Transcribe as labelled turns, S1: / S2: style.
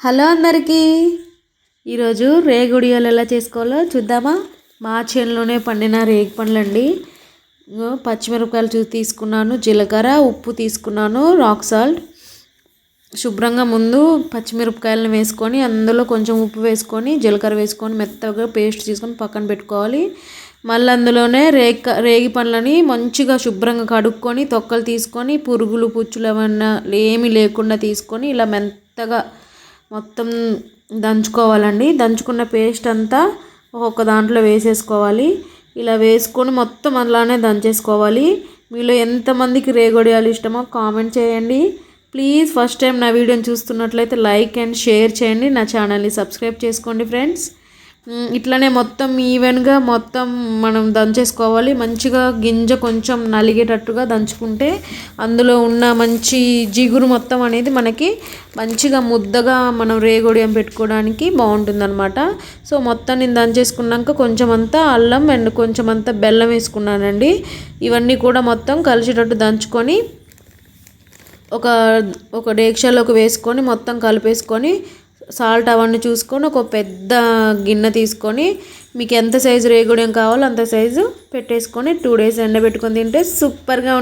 S1: Hello అందరికీ. ఈరోజు రేగుడియాలు ఎలా చేసుకోవాలో చూద్దామా? మా చేనులోనే పండిన రేగి పండ్లు అండి పచ్చిమిరపకాయలు చూ తీసుకున్నాను జీలకర్ర ఉప్పు తీసుకున్నాను రాక్ సాల్ట్. శుభ్రంగా ముందు పచ్చిమిరపకాయలను వేసుకొని అందులో కొంచెం ఉప్పు వేసుకొని జీలకర్ర వేసుకొని మెత్తగా పేస్ట్ తీసుకొని పక్కన పెట్టుకోవాలి. మళ్ళీ అందులోనే రేగి రేగి పండ్లని మంచిగా శుభ్రంగా కడుక్కొని తొక్కలు తీసుకొని పురుగులు పుచ్చులు ఏమన్నా ఏమీ లేకుండా తీసుకొని ఇలా మెత్తగా మొత్తం దంచుకోవాలండి. దంచుకున్న పేస్ట్ అంతా ఒక్కొక్క దాంట్లో వేసేసుకోవాలి. ఇలా వేసుకొని మొత్తం అలానే దంచేసుకోవాలి. మీలో ఎంతమందికి రేగొడియాలు ఇష్టమో కామెంట్ చేయండి. ప్లీజ్ ఫస్ట్ టైం నా వీడియోని చూస్తున్నట్లయితే లైక్ అండ్ షేర్ చేయండి. నా ఛానల్ని సబ్స్క్రైబ్ చేసుకోండి ఫ్రెండ్స్. ఇట్లనే మొత్తం ఈవెన్గా మొత్తం మనం దంచేసుకోవాలి. మంచిగా గింజ కొంచెం నలిగేటట్టుగా దంచుకుంటే అందులో ఉన్న మంచి జిగురు మొత్తం అనేది మనకి మంచిగా ముద్దగా మనం రేగొడియం పెట్టుకోవడానికి బాగుంటుందన్నమాట. సో మొత్తం నేను దంచేసుకున్నాక కొంచెం అంతా అల్లం అండ్ కొంచెం అంతా బెల్లం వేసుకున్నానండి. ఇవన్నీ కూడా మొత్తం కలిసేటట్టు దంచుకొని ఒక ఒక డేక్షలోకి వేసుకొని మొత్తం కలిపేసుకొని సాల్ట్ అవన్నీ చూసుకొని ఒక పెద్ద గిన్నె తీసుకొని మీకు ఎంత సైజు రేగుడియం కావాలో అంత సైజు పెట్టేసుకొని టూ డేస్ ఎండబెట్టుకొని తింటే సూపర్గా